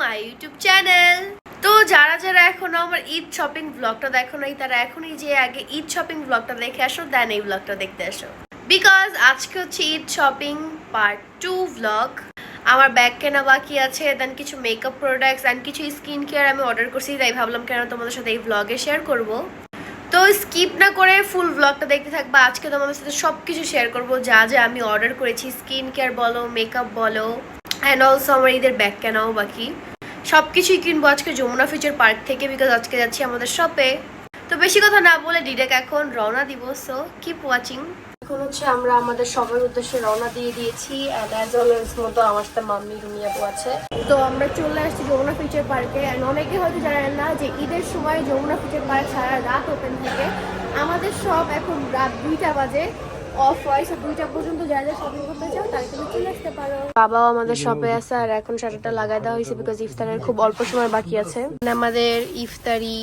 মাই YouTube channel তো যারা যারা এখনও আমার ঈদ শপিং তারা এখনই যে আগে ঈদ শপিং দেখে আসো দেন এই দেখতে আসো। বিকজ আজকে হচ্ছে শপিং পার্ট টু আমার ব্যাগ কেনা বাকি আছে দেন কিছু মেকআপ প্রোডাক্টস অ্যান্ড কিছু স্কিন কেয়ার আমি অর্ডার করছি, তাই ভাবলাম কেন তোমাদের সাথে এই ব্লগে শেয়ার করব। তো স্কিপ না করে ফুল ব্লগটা দেখতে থাকবা, আজকে তোমাদের সাথে সব কিছু শেয়ার করব, যা যা আমি অর্ডার করেছি স্কিন কেয়ার বলো মেকআপ বলো। অ্যান্ড অলসো আমার ঈদের ব্যাগ কেনাও বাকি। সব কিছুই কিনবো আজকে যমুনা ফিউচার পার্ক থেকে বিকজ আজকে যাচ্ছি আমাদের শপে তো বেশি কথা না বলে ডিরেক্ট এখন রওনা দিব সো কিপ ওয়াচিং এখন হচ্ছে আমরা আমাদের শপের উদ্দেশ্যে রওনা দিয়ে দিয়েছি অ্যান্ড অ্যাজ অলওয়েজ মতো আমার সাথে মাম্মি রুমিয়াবু আছে। তো আমরা চলে আসছি যমুনা ফিচার পার্কে অ্যান্ড অনেকে হয়তো জানেন না যে ঈদের সময় যমুনা ফিচার পার্ক সারা রাত ওপেন থাকে। আমাদের সব এখন রাত দুইটা বাজে। অফ হয় সো দুইটা পর্যন্ত যা যা শপিং করতে চাও তাই তুমি চলে আসতে পারো। বাবাও আমাদের শপে আছে আর এখন শাটারটা লাগাই দেওয়া হয়েছে বিকজ ইফতারের খুব অল্প সময় বাকি আছে। আমাদের ইফতারি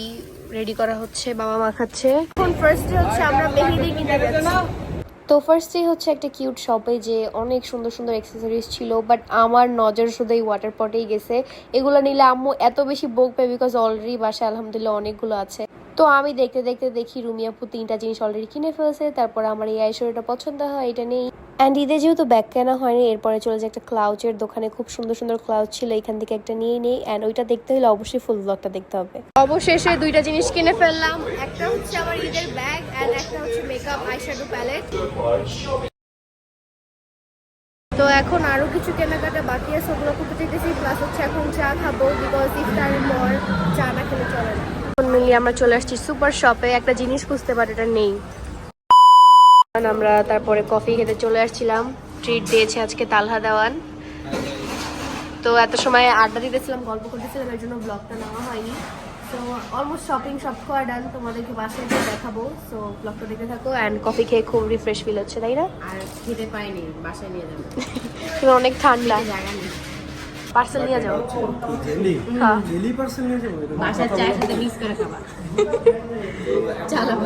রেডি করা হচ্ছে বাবা মা খাচ্ছে। এখন ফার্স্ট হচ্ছে আমরা মেহেদি কিনে যাচ্ছি। তো ফার্স্টেই হচ্ছে একটা কিউট শপে যে অনেক সুন্দর সুন্দর অ্যাক্সেসরিজ ছিল বাট আমার নজর শুধু এই ওয়াটার পটেই গেছে। এগুলো নিলে আম্মু এত বেশি বকবে বিকজ অলরেডি বাসায় আলহামদুলিল্লাহ অনেকগুলো আছে। তো আমি দেখতে দেখতে দেখি রুমিয়াপু তিনটা জিনিস অলরেডি কিনে ফেলছে, তারপর আমার এই আইশোরটা পছন্দ হয়, এটা নেই। অ্যান্ড ঈদে যেহেতু ব্যাগ কেনা হয়নি, এরপরে চলে যায় একটা ক্লাউচের দোকানে, খুব সুন্দর সুন্দর ক্লাউচ ছিল, এখান থেকে একটা নিয়ে নেই। অ্যান্ড ওইটা দেখতে হলে অবশ্যই ফুল ব্লগটা দেখতে হবে। অবশেষে দুইটা জিনিস কিনে ফেললাম, একটা হচ্ছে আমার ঈদের ব্যাগ অ্যান্ড একটা হচ্ছে মেকআপ আইশ্যাডো প্যালেট তো এখন আরও কিছু কেনাকাটা বাকি আছে, ওগুলো করতে চাইতেছি প্লাস হচ্ছে এখন চা খাব বিকজ ইফতারের পর চা না মিলিয়ে আমরা চলে আসছি সুপার শপে। একটা জিনিস খুঁজতে পারি এটা নেই। আমরা তারপরে কফি খেতে চলে আসছিলাম। ট্রিট দিয়েছে আজকে তালহা দেওয়ান। তো এত সময় আড্ডা দিতেছিলাম গল্প করতেছিলাম এর জন্য ব্লগটা নেওয়া হয়নি। তো অলমোস্ট শপিং সব খাওয়া ডান তোমাদেরকে বাসায় গিয়ে দেখাবো। সো ব্লগটা দেখতে থাকো। অ্যান্ড কফি খেয়ে খুব রিফ্রেশ ফিল হচ্ছে তাই না? আর খেতে পাইনি বাসায় নিয়ে যাব। অনেক ঠান্ডা। জায়গা নেই। পার্সেল নিয়ে যাও। জেলি? হ্যাঁ। জেলি পার্সেল নিয়ে যাব? বাসার চায়ের সাথে মিক্স করে খাবা। চালাবো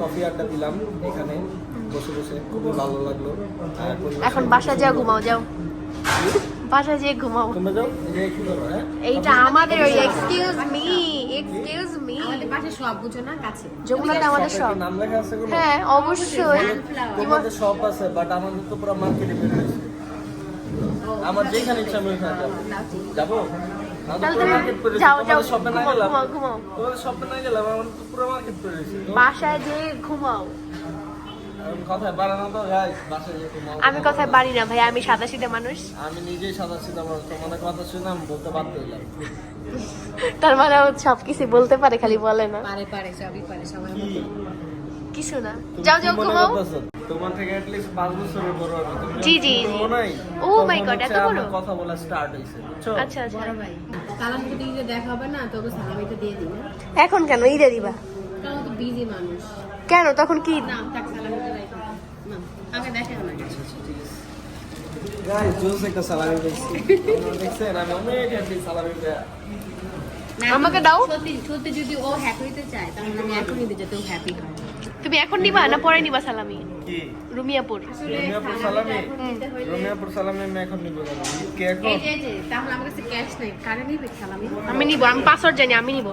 কফি আড্ডা দিলাম এখানে বসে বসে খুবই ভালো লাগল। এখন বাসা যাও ঘুমাও যাও। বাসা যেয়ে ঘুমাও। তোমরা যাও এই কি করো হ্যাঁ? এইটা আমাদের ওই এক্সকিউজ মি এক্সকিউজ মি আমাদের পাশে সব বুঝো না? কাছে। যমুনাতে আমাদের সব নাম লেখা আছে হ্যাঁ অবশ্যই। তোমাদের শপ আছে বাট আমাদের তো পুরো মার্কেটে বের হয়েছে। আমার যেখানে ইচ্ছা আমি ওখানে যাব। যাব? পুরো পুরো আমি কথায় বাড়ি না ভাই আমি সাদা সিধে মানুষ। আমি নিজেই সাদা সিধা মানুষ তোমাদের কথা শুনে আমি বলতে বাধ্য হইলাম। তার মানে ও সব কিছু বলতে পারে খালি বলে না। পারে পারে সবই পারে সবাই কিছু না। যাও যাও ঘুমাও? তোমার থেকে পাঁচ বছরের বড় আমি। তুমি জি, জি, Oh তখন my এত বড়? কথা বলা স্টার্ট হয়েছে বুঝছ? আচ্ছা আচ্ছা। বড় ভাই। সালাম যদি দেখা হবে না সালামিটা দিয়ে দিবে। এখন কেন? ঈদে দিবা? কারণ তো বিজি মানুষ। কেন? তখন কি? না তাক সালামিটা রাখো না আগে দেখে না গাইস জোস একটা সালামি আপনারা দেখছেন আমি অনেক হ্যাপি সালামি আমাকে দাও। সত্যি সত্যি যদি ও হ্যাপি হইতে চায় তাহলে আমি এখনই দিতে যাতে ও হ্যাপি হয় তুমি এখন নিবা না পরে নিবা সালামি? কি? রুমিয়াপুর। আসলে সালামি? রোমিয়াপুর সালামি আমি এখন নিব না। কে এখন? এই যে, তাহলে আমার কাছে ক্যাশ নেই। কারে নিবে সালামি? আমি নিব আমি পাসওয়ার্ড জানি আমি নিব।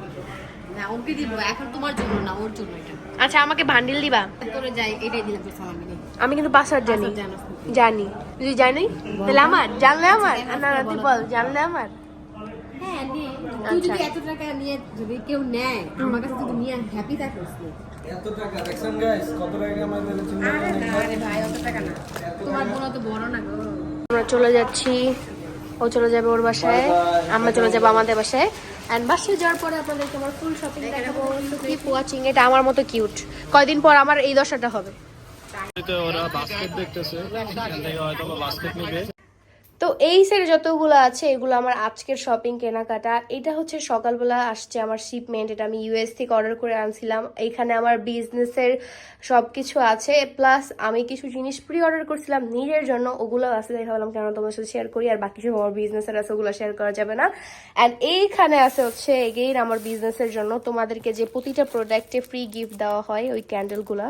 না ওকে দিব এখন তোমার জন্য না ওর জন্য এটা। আচ্ছা আমাকে ভান্ডিল দিবা? করে যাই এটাই দিলাম সালামি আমি কিন্তু পাসওয়ার্ড জানি। জানো জানি। যদি জানি তাহলে আমার জানলে আমার? না না তুই বল। জানলে আমার? হ্যাঁ নে তুই যদি এত টাকা নিয়ে যদি কেউ নেয় আমার কাছে যদি নিয়ে হ্যাপি থাকিস। এত টাকা দেখছেন গাইস কত টাকা আমাদের চিন্তা আরে না আরে ভাই অত টাকা না। তোমার বোন তো বড় না গো। আমরা চলে যাচ্ছি ও চলে যাবে ওর বাসায় আমরা চলে যাব আমাদের বাসায়। অ্যান্ড বাসায় যাওয়ার পরে আপনাদেরকে আমার ফুল শপিং দেখাবো কিপ ওয়াচিং এটা আমার মতো কিউট কয়দিন পর আমার এই দশাটা হবে। ওরা বাস্কেট দেখতেছে এখান থেকে হয়তো বাস্কেট নেবে। তো এই সেট যতগুলো আছে, এগুলো আমার আজকের শপিং কেনাকাটা। এটা হচ্ছে সকালবেলা আসছে আমার শিপমেন্ট এটা আমি ইউএস থেকে অর্ডার করে আনছিলাম। এখানে আমার বিজনেসের সব কিছু আছে প্লাস আমি কিছু জিনিস প্রি অর্ডার করছিলাম নিজের জন্য, ওগুলো আছে। তাই ভাবলাম, কেন তোমার সাথে শেয়ার করি? আর বাকি সব আমার বিজনেসের আছে, ওগুলো শেয়ার করা যাবে না। অ্যান্ড এইখানে আছে হচ্ছে এগেইন আমার বিজনেসের জন্য তোমাদেরকে যে প্রতিটা প্রোডাক্টে ফ্রি গিফট দেওয়া হয়, ওই ক্যান্ডেলগুলা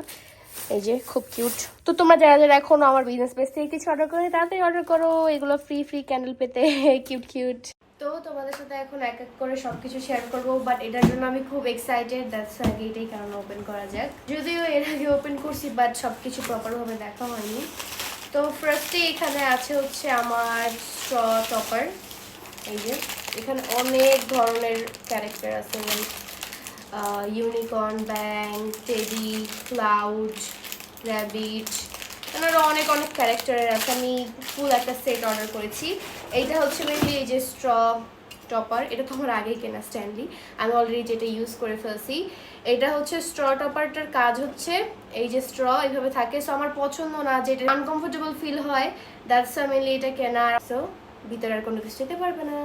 এই যে, খুব কিউট তো তোমরা যারা যারা এখনও আমার বিজনেস পেজ থেকে কিছু অর্ডার করে, তাড়াতাড়ি অর্ডার করো। এগুলো ফ্রি ফ্রি ক্যান্ডেল পেতে। কিউট কিউট তো তোমাদের সাথে এখন এক এক করে সবকিছু শেয়ার করব বাট এটার জন্য আমি খুব এক্সাইটেড দ্যাটস আগে এটাই কারণ ওপেন করা যাক। যদিও এর আগে ওপেন করছি বাট সবকিছু প্রপারভাবে দেখা হয়নি। তো ফার্স্টে এখানে আছে হচ্ছে আমার স্ট্র টপার এই যে, এখানে অনেক ধরনের ক্যারেক্টার আছে unicorn bang teddy cloud rabbit এনারা অনেক অনেক ক্যারেক্টারের আছে। আমি ফুল একটা সেট অর্ডার করেছি। এইটা হচ্ছে মেনলি এই যে স্ট্র টপার এটা তো আমার আগেই কেনা স্ট্যান্ডলি আমি অলরেডি যেটা ইউজ করে ফেলছি। এটা হচ্ছে স্ট্র টপারটার কাজ হচ্ছে, এই যে স্ট্র এইভাবে থাকে। সো আমার পছন্দ না যেটা আনকমফোর্টেবল ফিল হয় দ্যাটস মেনলি এটা কেনা সো ভিতরে আর কোনো কিছু যেতে পারবে না।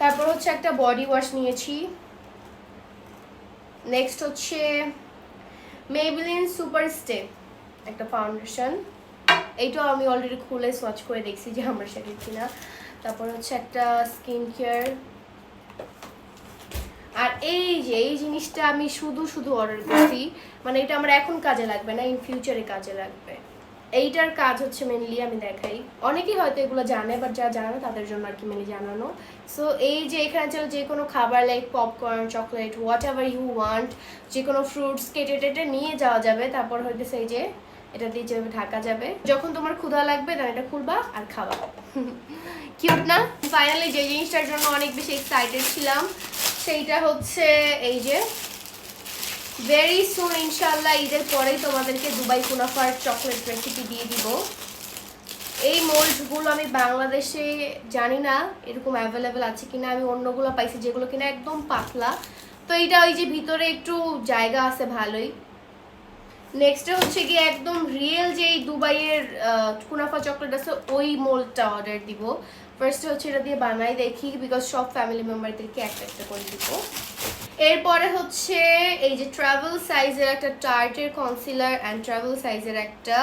তারপর হচ্ছে একটা বডি ওয়াশ নিয়েছি। নেক্সট হচ্ছে মেবিলিন সুপার স্টে একটা ফাউন্ডেশন এইটাও আমি অলরেডি খুলে সোয়াচ করে দেখছি যে আমার সেটা কিনা। তারপর হচ্ছে একটা স্কিন কেয়ার আর এই যে, এই জিনিসটা আমি শুধু শুধু অর্ডার করছি। মানে এটা আমার এখন কাজে লাগবে না ইন ফিউচারে কাজে লাগবে। এইটার কাজ হচ্ছে মেনলি আমি দেখাই। অনেকেই হয়তো এগুলো জানে বাট যারা জানে না, তাদের জন্য আর কি মেনলি জানানো। সো এই যে এখানে চলো যে কোনো খাবার like popcorn chocolate whatever you want যে কোনো ফ্রুটস কেটে টেটে নিয়ে যাওয়া যাবে। তারপর হইতেছে এই যে, এটা দিয়ে যেভাবে ঢাকা যাবে। যখন তোমার ক্ষুধা লাগবে তখন এটা খুলবা আর খাবা। কিউট না? ফাইনালি যে জিনিসটার জন্য অনেক বেশি এক্সাইটেড ছিলাম, সেইটা হচ্ছে এই যে ভেরি সুন ইনশাল্লাহ ঈদের পরেই তোমাদেরকে দুবাই কুনাফার চকলেট রেসিপি দিয়ে দিব। এই মোল্ডগুলো আমি বাংলাদেশে জানি না এরকম অ্যাভেলেবেল আছে কিনা, আমি অন্যগুলো পাইছি যেগুলো কিনা একদম পাতলা। তো এইটা ওই যে ভিতরে একটু জায়গা আছে ভালোই। নেক্সটে হচ্ছে গিয়ে একদম রিয়েল যে এই দুবাইয়ের কুনাফা চকলেট আছে, ওই মোল্ডটা অর্ডার দিব। ফার্স্টে হচ্ছে এটা দিয়ে বানাই দেখি বিকজ সব ফ্যামিলি মেম্বারদেরকে একটা একটা করে দিব। এরপরে হচ্ছে এই যে ট্রাভেল সাইজের একটা টার্টের কনসিলার অ্যান্ড ট্রাভেল সাইজের একটা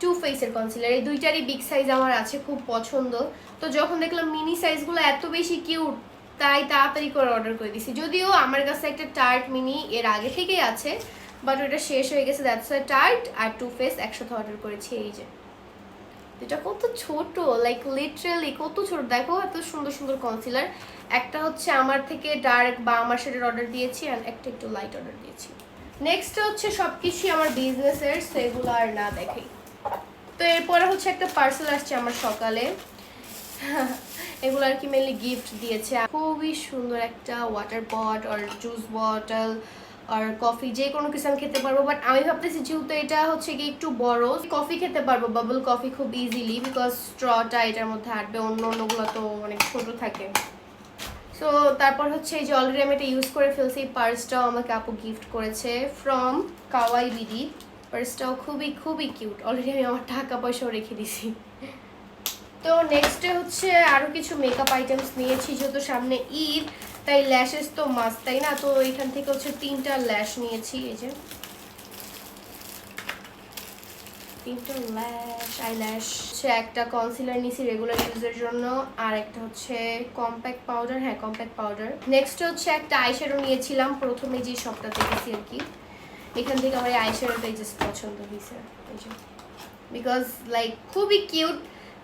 টু ফেসের কনসিলার এই দুইটারই বিগ সাইজ আমার আছে, খুব পছন্দ। তো যখন দেখলাম মিনি সাইজগুলো এত বেশি কিউট তাই তাড়াতাড়ি করে অর্ডার করে দিছি। যদিও আমার কাছে একটা টার্ট মিনি এর আগে থেকেই আছে বাট ওটা শেষ হয়ে গেছে দ্যাটস টার্ট আর টু ফেস একসাথে অর্ডার করেছি, এই যে। এটা কত ছোট লাইক লিটারালি কত ছোট। দেখো এত সুন্দর সুন্দর কনসিলার একটা হচ্ছে আমার থেকে ডার্ক বা আমার শেডের অর্ডার দিয়েছি আর একটা একটু লাইট অর্ডার দিয়েছি। নেক্সট হচ্ছে সবকিছুই আমার বিজনেসের সেগুলো আর না দেখাই। তো এরপরে হচ্ছে একটা পার্সেল আসছে আমার সকালে। এগুলো আর কি মেনলি গিফট দিয়েছে। খুবই সুন্দর একটা ওয়াটার পট আর জুস বটল আর কফি যে কোনো কিছু আমি খেতে পারব বাট আমি ভাবতেছি যেহেতু এটা হচ্ছে কি একটু বড়, কফি খেতে পারব। বাবল কফি খুব ইজিলি বিকজ স্ট্রটা এটার মধ্যে হাঁটবে, অন্য অন্যগুলো তো অনেক ছোট থাকে। সো তারপর হচ্ছে এই যে অলরেডি আমি এটা ইউজ করে ফেলছি, এই পার্সটাও আমাকে আপু গিফট করেছে ফ্রম কাওয়াই বিডি পার্সটাও খুবই খুবই কিউট অলরেডি আমি আমার টাকা পয়সাও রেখে দিছি। তো নেক্সটে হচ্ছে আরও কিছু মেকআপ আইটেমস নিয়েছি, যেহেতু সামনে ঈদ, তাই ল্যাশেস তো মাস্ট তাই না? তো এখান থেকে হচ্ছে তিনটা ল্যাশ নিয়েছি, এই যে। তিনটা ল্যাশ আই ল্যাশ হচ্ছে একটা কনসিলার নিয়েছি রেগুলার ইউজের জন্য, আর একটা হচ্ছে কম্প্যাক্ট পাউডার হ্যাঁ কম্প্যাক্ট পাউডার নেক্সট হচ্ছে একটা আইশ্যাডো নিয়েছিলাম, প্রথমে যে শপটা দেখেছি আর কি। এখান থেকে আমার এই আইশ্যাডোটাই জাস্ট পছন্দ হয়েছে বিকজ লাইক খুবই কিউট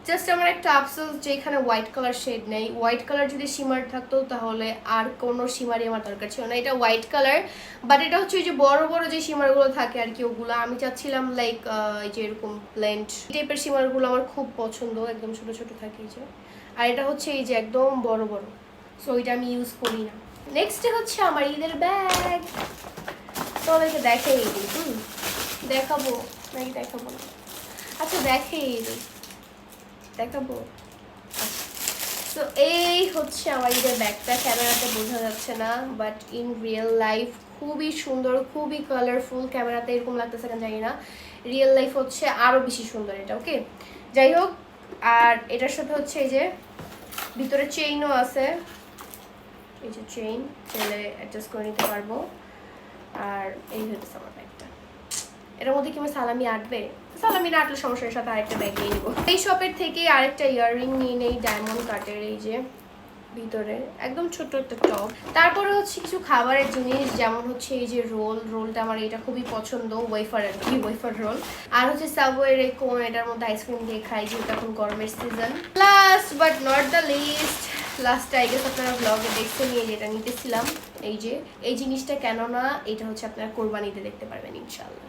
জাস্ট আমার একটা আফসোস যে এখানে হোয়াইট কালার শেড নেই। হোয়াইট কালার যদি শিমার থাকতো, তাহলে আর কোনো শিমারই আমার দরকার ছিল না। এটা হোয়াইট কালার বাট এটা হচ্ছে ওই যে বড় বড় যে শিমারগুলো থাকে আর কি, ওগুলো আমি চাচ্ছিলাম লাইক এই যে এরকম ব্লেন্ড টাইপের শিমারগুলো আমার খুব পছন্দ, একদম ছোট ছোট থাকে এই যে। আর এটা হচ্ছে এই যে একদম বড় বড়। সো ওইটা আমি ইউজ করি না। নেক্সটে হচ্ছে আমার ঈদের ব্যাগ তোমাদেরকে দেখাই দিই হুম, দেখাবো, নাকি দেখাবো না? আচ্ছা দেখাই দিই দেখাবো তো এই হচ্ছে আমার ঈদের ব্যাগটা। ক্যামেরাতে বোঝা যাচ্ছে না বাট ইন রিয়েল লাইফ খুবই সুন্দর, খুবই কালারফুল ক্যামেরাতে এরকম লাগতেছে কেন জানি না। রিয়েল লাইফ হচ্ছে আরও বেশি সুন্দর এটা ওকে যাই হোক, আর এটার সাথে হচ্ছে এই যে ভিতরে চেইনও আছে। এই যে চেইন চাইলে অ্যাডজাস্ট করে নিতে পারব। আর এই হচ্ছে আমার। এটার মধ্যে কি আমার সালামি আটবে? সালামি না আটলে সমস্যার সাথে আরেকটা ব্যাগ নিয়ে নিবো। এই শপের থেকে আরেকটা ইয়াররিং নিয়ে নেই ডায়মন্ড কাটের এই যে ভিতরে, একদম ছোট্ট একটা টপ তারপরে হচ্ছে কিছু খাবারের জিনিস, যেমন হচ্ছে এই যে রোল রোলটা আমার এটা খুবই পছন্দ ওয়েফার আর কি ওয়েফার রোল আর হচ্ছে সাবওয়ের এই কোন এটার মধ্যে আইসক্রিম দিয়ে খাই, যেহেতু এখন গরমের season last but not the least last I guess আপনারা ব্লগে দেখতে নিয়ে যেটা নিতেছিলাম, এই যে, এই জিনিসটা কেননা, এটা হচ্ছে আপনারা কোরবানিতে দেখতে পারবেন ইনশাল্লাহ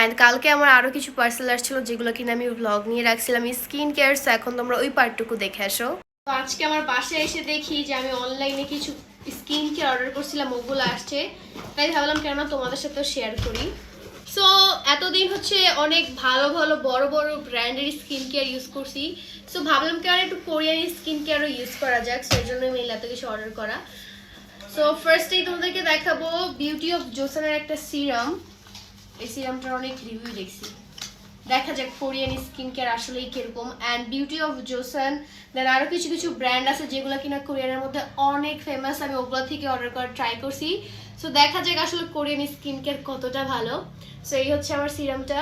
অ্যান্ড কালকে আমার আরও কিছু পার্সেল আসছিল যেগুলো কিনা আমি ব্লগ নিয়ে রাখছিলাম স্কিন কেয়ার এখন তোমরা ওই পার্টটুকু দেখে আসো। তো আজকে আমার বাসায় এসে দেখি যে আমি অনলাইনে কিছু স্কিন কেয়ার অর্ডার করছিলাম, ওগুলো আসছে। তাই ভাবলাম কেন তোমাদের সাথেও শেয়ার করি। সো এতদিন হচ্ছে অনেক ভালো ভালো, বড় বড় ব্র্যান্ডের স্কিন কেয়ার ইউজ করছি। সো ভাবলাম কেন একটু কোরিয়ান স্কিন কেয়ারও ইউজ করা যাক সেই জন্য মেল এত কিছু অর্ডার করা। সো ফার্স্টেই তোমাদেরকে দেখাবো বিউটি অফ জোসানের একটা সিরাম এই সিরামটার অনেক রিভিউ দেখছি। দেখা যাক কোরিয়ান স্কিন কেয়ার আসলেই কীরকম। And beauty of Joseon then আরও কিছু কিছু ব্র্যান্ড আছে যেগুলো কিনা কোরিয়ানের মধ্যে অনেক ফেমাস আমি ওগুলো থেকে অর্ডার করার ট্রাই করছি। সো দেখা যাক আসলে কোরিয়ান স্কিন কেয়ার কতটা ভালো। সো এই হচ্ছে আমার সিরামটা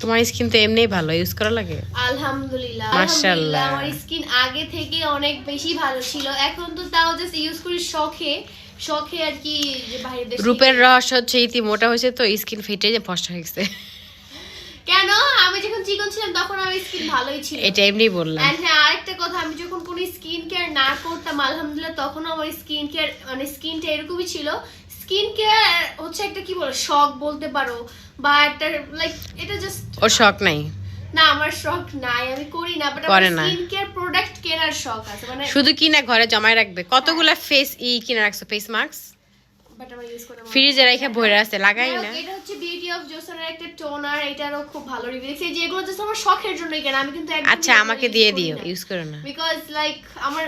তোমার স্কিন তো এমনিই ভালো ইউজ করা লাগে? আলহামদুলিল্লাহ। মাশাআল্লাহ। আমার স্কিন আগে থেকে অনেক বেশি ভালো ছিল। এখন তো তাও জাস্ট ইউজ করি শখে। শখে আর কি যে দেশে রূপের রহস্য হচ্ছে ইতি মোটা হয়েছে তো স্কিন ফেটে যে ফসটা হয়ে গেছে কেন? আমি যখন চিকন ছিলাম তখন আমার স্কিন ভালোই ছিল। এটা এমনি বললাম। হ্যাঁ আরেকটা কথা আমি যখন কোনো স্কিন কেয়ার না করতাম আলহামদুলিল্লাহ তখন আমার স্কিন কেয়ার মানে স্কিনটা এরকমই ছিল। স্কিন কেয়ার হচ্ছে একটা কি বলো শখ বলতে পারো বা একটা লাইক এটা জাস্ট ওর শখ নাই। না আমার শখ নাই আমি করি না বাট আমার স্কিন কেয়ার কেনার শখ আছে মানে শুধু কিনা ঘরে জমায় রাখবে। কতগুলা ফেস ই কিনা রাখছো? ফেস মাস্ক ফ্রিজে রেখে ভরে আছে লাগাই না। এটা হচ্ছে বিউটি অফ জোসনের একটা টোনার এটারও খুব ভালো রিভিউ দেখছি যেগুলো জাস্ট আমার শখের জন্যই কেনা আমি কিন্তু আচ্ছা আমাকে দিয়ে দিও ইউজ করো না। বিকজ লাইক আমার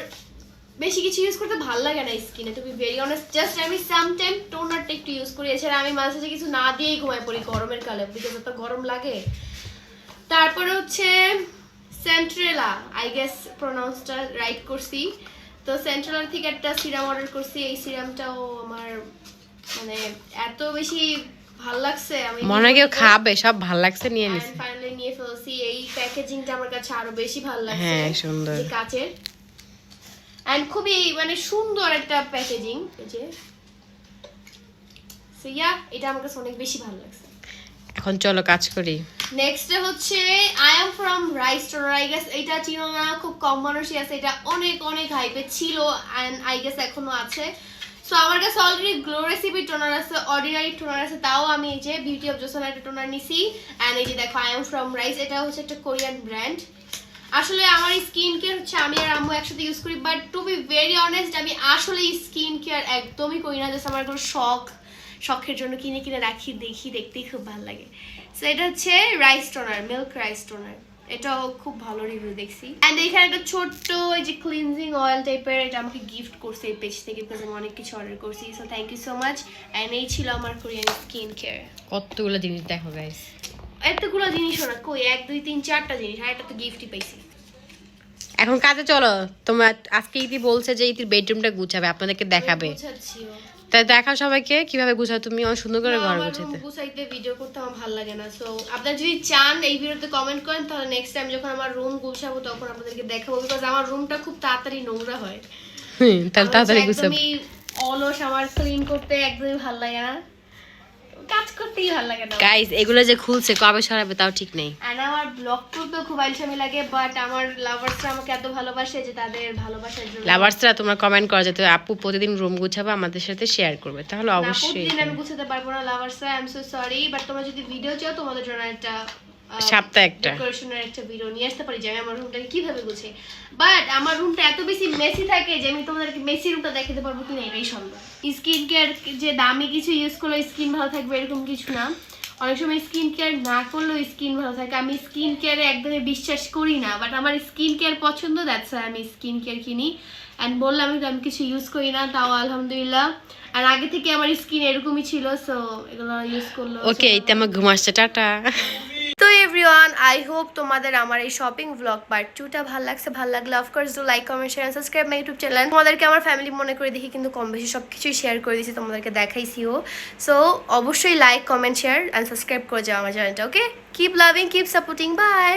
বেশি কিছু ইউজ করতে ভালো লাগে না স্কিনে to be very honest just আমি সামটাইম টোনারটা একটু ইউজ করি এছাড়া আমি মাঝে মাঝে কিছু না দিয়েই ঘুমাই পড়ি গরমের কালে বিকজ এত গরম লাগে। তারপরে হচ্ছে সেন্ট্রেলা আই গেস প্রোনাউন্সটা রাইট করছি। তো সেন্ট্রেলার থেকে একটা সিরাম অর্ডার করছি এই সিরামটাও আমার মানে এত বেশি ভালো লাগছে আমি মনে কেউ খাবে সব ভালো লাগছে নিয়ে নিছে। ফাইনালি নিয়ে ফেলছি এই প্যাকেজিংটা আমার কাছে আরও বেশি ভালো লাগছে হ্যাঁ, সুন্দর। কাচের। এন্ড খুবই মানে সুন্দর একটা প্যাকেজিং এই যে। সো ইয়া এটা আমার কাছে অনেক বেশি ভালো লাগছে। এখন চলো কাজ করি। নেক্সট হচ্ছে I am from rice toner I guess এটা চিনো না, খুব কম মানুষই আছে, এটা অনেক অনেক হাইপে ছিল অ্যান্ড আই গেস এখনও আছে। সো আমার কাছে অলরেডি গ্লো রেসিপি টোনার আছে অর্ডিনারি টোনার আছে, তাও আমি এই যে বিউটি অফ জোসন একটা টোনার নিছি। অ্যান্ড এই যে দেখো আই এম ফ্রম রাইস এটা হচ্ছে একটা কোরিয়ান ব্র্যান্ড আসলে আমার স্কিন কেয়ার হচ্ছে, আমি আর আম্মু একসাথে ইউজ করি but to be very honest আমি আসলে স্কিন কেয়ার একদমই করি না জাস্ট আমার কোনো শখ। শখের জন্য কিনে কিনে রাখি দেখি দেখতেই খুব ভালো লাগে। সো এটা হচ্ছে rice toner milk rice toner এটাও খুব ভালো রিভিউ দেখছি। অ্যান্ড এখানে একটা ছোট্ট এই যে ক্লিনজিং অয়েল টাইপের এটা আমাকে গিফট করছে এই পেজ থেকে বিকজ আমি অনেক কিছু অর্ডার করছি। So thank you so much and এই ছিল আমার কোরিয়ান স্কিন কেয়ার কতগুলো জিনিস দেখো গাইস এতগুলো জিনিসও না কই? এক দুই তিন চারটা জিনিস আর একটা তো গিফটই পাইছি। এখন কাজে চলো তোমার আজকে ইতি বলছে যে ইতির বেডরুমটা গুছাবে আপনাদেরকে দেখাবে। বুঝাচ্ছিও তাই দেখা সবাইকে কীভাবে গুছাও? তুমি অনেক সুন্দর করে ঘর গুছাইতে। গুছাইতে ভিডিও করতে আমার ভালো লাগে না। সো আপনারা যদি চান এই ভিডিওতে কমেন্ট করেন তাহলে নেক্সট টাইম যখন আমার রুম গুছাবো তখন আপনাদেরকে দেখাবো বিকজ আমার রুমটা খুব তাড়াতাড়ি নোংরা হয়। হুম, তাহলে তাড়াতাড়ি গুছাবো। অলস আমার ক্লিন করতে একদমই ভালো লাগে না। কাজ করতেই ভালো লাগে না। গাইস এগুলো যে খুলছে কবে সরাবে তাও ঠিক নেই। আর আমার ব্লগ করতেও খুব আলসামি লাগে বাট আমার লাভার্সরা আমাকে এত ভালোবাসে যে তাদের ভালোবাসার জন্য। লাভার্সরা তোমরা কমেন্ট করা যেত আপু প্রতিদিন রুম গুছাবে আমাদের সাথে শেয়ার করবে? তাহলে অবশ্যই প্রতিদিন আমি গুছাতে পারব না লাভার্সরা I am so sorry but তোমরা যদি ভিডিও চাও তোমাদের জন্য একটা সপ্তাহে একটা। ডেকোরেশনের একটা ভিডিও নিয়ে আসতে পারি যে আমি আমার রুমটাকে কীভাবে গুছাই বাট আমার রুমটা এত বেশি মেসি থাকে যে আমি তোমাদেরকে মেসি রুমটা দেখাতে পারব কিনা এটাই সন্দেহ। স্কিন কেয়ার যে দামি কিছু ইউজ করলে স্কিন ভালো থাকবে এরকম কিছু না। অনেক সময় স্কিন কেয়ার না করলেও স্কিন ভালো থাকে। আমি স্কিন কেয়ারে একদমই বিশ্বাস করি না বাট আমার স্কিন কেয়ার পছন্দ দ্যাটস আমি স্কিন কেয়ার কিনি। অ্যান্ড বললাম আমি কিছু ইউজ করি না তাও আলহামদুলিল্লাহ। আর আগে থেকে আমার স্কিন এরকমই ছিল সো এগুলো ইউজ করল ওকে আমার ঘুম আসছে টাটা। তো এভরিওয়ান আই হোপ তোমাদের আমার এই শপিং ব্লগ পার্ট টুটা ভালো লাগছে। ভালো লাগলে of course do like comment share subscribe my YouTube channel তোমাদেরকে আমার ফ্যামিলি মনে করে দেখি, কিন্তু কম বেশি সব কিছুই শেয়ার করে দিয়েছি, তোমাদেরকে দেখাইছিও। সো অবশ্যই like comment share and subscribe করে যাও আমার চ্যানেলটা okay keep loving keep supporting bye